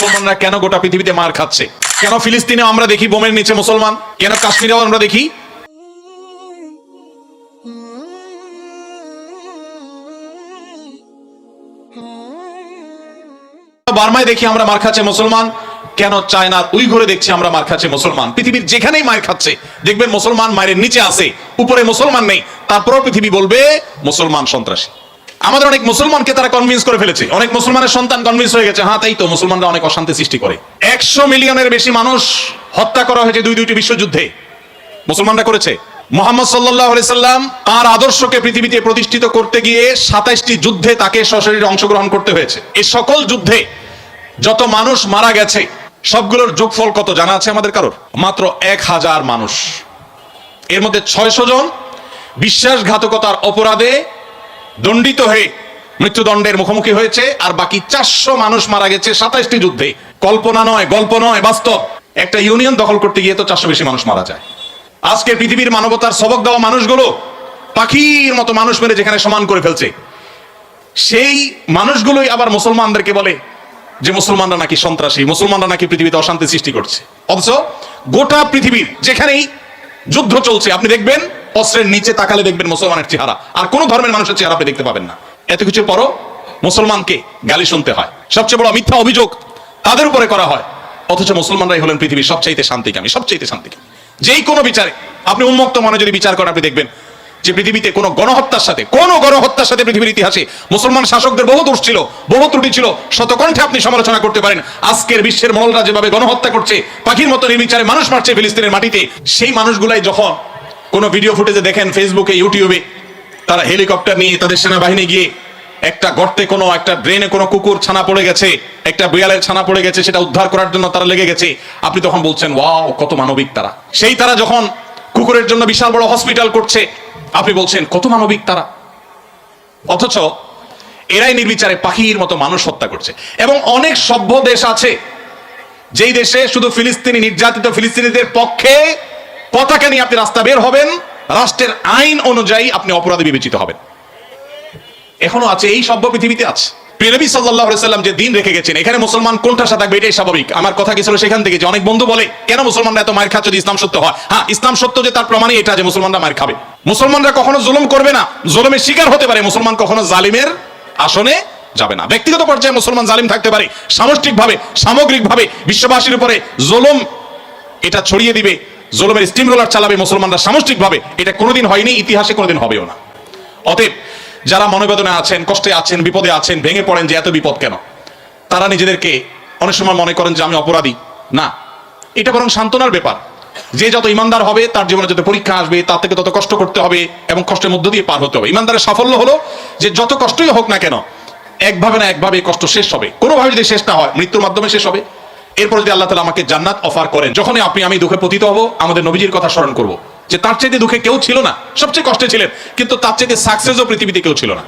মুসলমানরা কেন গোটা পৃথিবীতে মার খাচ্ছে? কেন ফিলিস্তিনে আমরা দেখি বোমের নিচে মুসলমান? কেন কাশ্মীরেও আমরা দেখি? বার্মায় দেখি আমরা মার খাচ্ছে মুসলমান। কেন চায়নার উই ঘরে দেখছি আমরা মার খাচ্ছে মুসলমান? পৃথিবীর যেখানেই মার খাচ্ছে, দেখবেন মুসলমান মায়ের নিচে আছে, উপরে মুসলমান নেই, তারপরও পৃথিবী বলবে মুসলমান সন্ত্রাসী। আমাদের অনেক মুসলমানকে তারা কনভিন্স করে ফেলেছে। অনেক মুসলমানের সন্তান কনভিন্স হয়ে গেছে। হ্যাঁ তাই তো, মুসলমানরা অনেক অশান্তি সৃষ্টি করে। একশো মিলিয়নের বেশি মানুষ হত্যা করা হয়েছে দুই দুইটি বিশ্বযুদ্ধে। মুসলমানরা করেছে। মোহাম্মদ সাল্লাহ সাল্লাম তার আদর্শকে পৃথিবীতে প্রতিষ্ঠিত করতে গিয়ে সাতাইশটি যুদ্ধে তাকে সশরীরে অংশগ্রহণ করতে হয়েছে। এই সকল যুদ্ধে যত মানুষ মারা গেছে, সবগুলোর যোগফল কত জানা আছে আমাদের কারোর? মাত্র এক হাজার মানুষ। এর মধ্যে ছয়শো জন বিশ্বাসঘাতকতার অপরাধে দণ্ডিত হয়ে মৃত্যুদণ্ডের মুখোমুখি হয়েছে, আর বাকি চারশো মানুষ মারা গেছে সাতাইশটি যুদ্ধে। কল্পনা নয়, গল্প নয়, বাস্তব। একটা ইউনিয়ন দখল করতে গিয়ে তো চারশো বেশি মানুষ মারা যায়। আজকে পৃথিবীর মানবতার সবক দেওয়া মানুষগুলো পাখির মতো মানুষ মেরে যেখানে সমান করে ফেলছে। সেই মানুষগুলোই আবার মুসলমানদেরকে বলে যে মুসলমানরা নাকি সন্ত্রাসী, মুসলমানরা নাকি পৃথিবীতে অশান্তি সৃষ্টি করছে। অথচ গোটা পৃথিবীর যেখানেই যুদ্ধ চলছে, আপনি দেখবেন অস্ত্রের নিচে তাকালে দেখবেন মুসলমানের চেহারা। আর কোন ধর্মের মানুষের চেহারা আপনি দেখতে পাবেন না। এত কিছুর পরও মুসলমানকে গালি শুনতে হয়। সবচেয়ে বড় মিথ্যা অভিযোগ তাদের উপরে করা হয়। অথচ মুসলমানরাই হলেন পৃথিবীর সবচাইতে শান্তিকামী সবচাইতে শান্তিকামী। যেই কোনো বিচারে, আপনি উন্মুক্ত মনে যদি বিচার করেন, আপনি দেখবেন যে পৃথিবীতে কোনো গণহত্যার সাথে, কোনো গণহত্যার সাথে পৃথিবীর ইতিহাসে মুসলমান শাসকদের বহু দোষ ছিল, বহু ত্রুটি ছিল। শতকণ্ঠে আপনি সমালোচনা করতে পারেন, আজকের বিশ্বের মহলরা যেভাবে গণহত্যা করছে, পাখির মতো নির্বিচারে মানুষ মারছে ফিলিস্তিনের মাটিতে, সেই মানুষগুলাই যখন কোনো ভিডিও ফুটেজে দেখেন ফেসবুকে ইউটিউবে তারা হেলিকপ্টার নিয়ে তাদের সেনাবাহিনী গিয়ে একটা গর্তে কোনো, একটা ড্রেনে কোনো কুকুর ছানা পড়ে গেছে, একটা বিড়ালের ছানা পড়ে গেছে, সেটা উদ্ধার করার জন্য তারা লেগে গেছে। আপনি তখন বলছেন, ওয়াও, কত মানবিক তারা। সেই তারা যখন কুকুরের জন্য বিশাল বড় হসপিটাল করছে, আপনি বলছেন, কত মানবিক তারা? অথচ এরাই নির্বিচারে পাখির মতো মানুষ হত্যা করছে। এবং অনেক সভ্য দেশ আছে, যেই দেশে শুধু ফিলিস্তিনি নির্যাতিত ফিলিস্তিনিদের পক্ষে পতাকা নিয়ে আপনি রাস্তা বের হবেন, রাষ্ট্রের আইন অনুযায়ী আপনি অপরাধী বিবেচিত হবেন। এখনও আছে, এই সভ্য পৃথিবীতে আছে। প্রিয়নবী যে দিন রেখে গেছেন, এখানে মুসলমান কোনটা সাথে থাকবে এটাই স্বাভাবিক। আমার কথা সেখান থেকে যে অনেক বন্ধু বলে, কেন মুসলমানরা এত মায়ের খাচ্ছে ইসলাম সত্য হয়? হ্যাঁ ইসলাম সত্য যে তার প্রমাণই এটা যে মুসলমানরা মায়ের খাবে। মুসলমানরা কখনো জুলুম করবে না। জুলুমের শিকার হতে পারে, মুসলমান কখনো জালিমের আসনে যাবে না। ব্যক্তিগত পর্যায়ে মুসলমান জালিম থাকতে পারে। সামষ্টিকভাবে, সামগ্রিকভাবে বিশ্ববাসীর উপরে জুলুম এটা ছড়িয়ে দিবে। জুলুমের স্টিম রোলার চালাবে মুসলমানরা সামষ্টিকভাবে, এটা কোনোদিন হয়নি, ইতিহাসে কোনোদিন হবেও না। অতএব, যারা মনোবেদনে আছেন, কষ্টে আছেন, বিপদে আছেন, ভেঙে পড়েন যে এত বিপদ কেন? তারা নিজেদেরকে অনেক সময় মনে করেন যে আমি অপরাধী। না, এটা বরং সান্ত্বনার ব্যাপার। যে যত ইমানদার হবে, তার জীবনে যত পরীক্ষা আসবে, তার থেকে তত কষ্ট করতে হবে এবং কষ্টের মধ্য দিয়ে পার হতে হবে। ইমানদারের সাফল্য হলো যে যত কষ্টই হোক না কেন, একভাবে না একভাবে কষ্ট শেষ হবে। কোনোভাবে যদি শেষ না হয়, মৃত্যুর মাধ্যমে শেষ হবে। এরপর যদি আল্লাহ তালা আমাকে জান্নাত অফার করেন, যখনই আপনি, আমি দুঃখে পতিত হব, আমাদের নবীজির কথা স্মরণ করব। যে তার চাইতে দুঃখে কেউ ছিল না, সবচেয়ে কষ্টে ছিলেন, কিন্তু তার চাইতে সাকসেসও পৃথিবীতে কেউ ছিল না।